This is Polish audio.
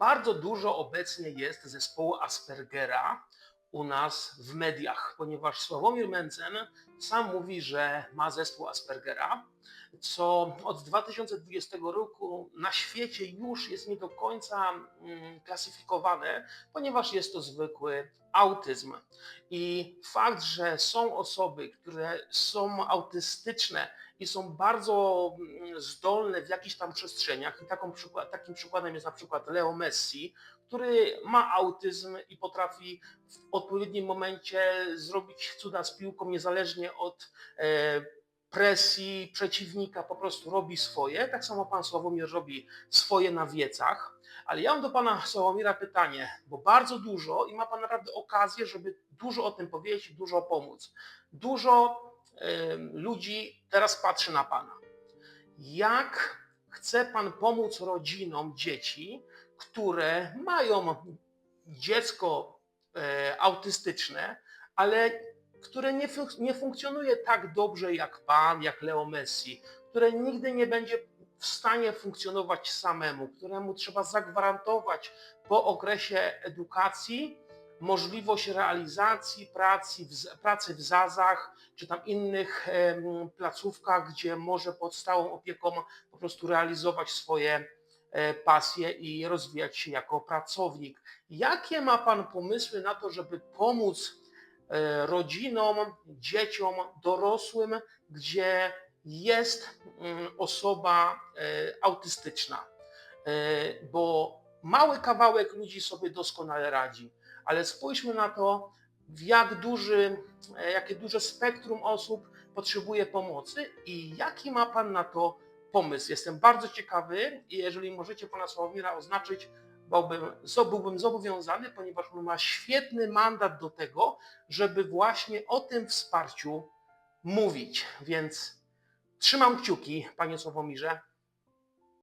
Bardzo dużo obecnie jest zespołu Aspergera u nas w mediach, ponieważ Sławomir Mencen sam mówi, że ma zespół Aspergera, co od 2020 roku na świecie już jest nie do końca mm, klasyfikowane, ponieważ jest to zwykły autyzm. I fakt, że są osoby, które są autystyczne i są bardzo mm, zdolne w jakichś tam przestrzeniach, i taką takim przykładem jest na przykład Leo Messi, który ma autyzm i potrafi w odpowiednim momencie zrobić cuda z piłką, niezależnie od e, presji przeciwnika, po prostu robi swoje. Tak samo pan Sławomir robi swoje na wiecach. Ale ja mam do pana Sławomira pytanie, bo bardzo dużo i ma pan naprawdę okazję, żeby dużo o tym powiedzieć, dużo pomóc. Dużo ludzi teraz patrzy na pana. Jak chce pan pomóc rodzinom dzieci, które mają dziecko e, autystyczne, ale które nie, funk- nie funkcjonuje tak dobrze jak pan, jak Leo Messi, które nigdy nie będzie w stanie funkcjonować samemu, któremu trzeba zagwarantować po okresie edukacji możliwość realizacji pracy w, pracy w ZAZ-ach, czy tam innych placówkach, gdzie może pod stałą opieką po prostu realizować swoje e, pasje i rozwijać się jako pracownik. Jakie ma Pan pomysły na to, żeby pomóc e, rodzinom, dzieciom, dorosłym, gdzie jest mm, osoba e, autystyczna? Bo mały kawałek ludzi sobie doskonale radzi, ale spójrzmy na to, w jak duży, e, jakie duże spektrum osób potrzebuje pomocy i jaki ma Pan na to pomysł. Jestem bardzo ciekawy i jeżeli możecie Pana Sławomira oznaczyć, byłbym, byłbym zobowiązany, ponieważ on ma świetny mandat do tego, żeby właśnie o tym wsparciu mówić. Więc trzymam kciuki, Panie Sławomirze,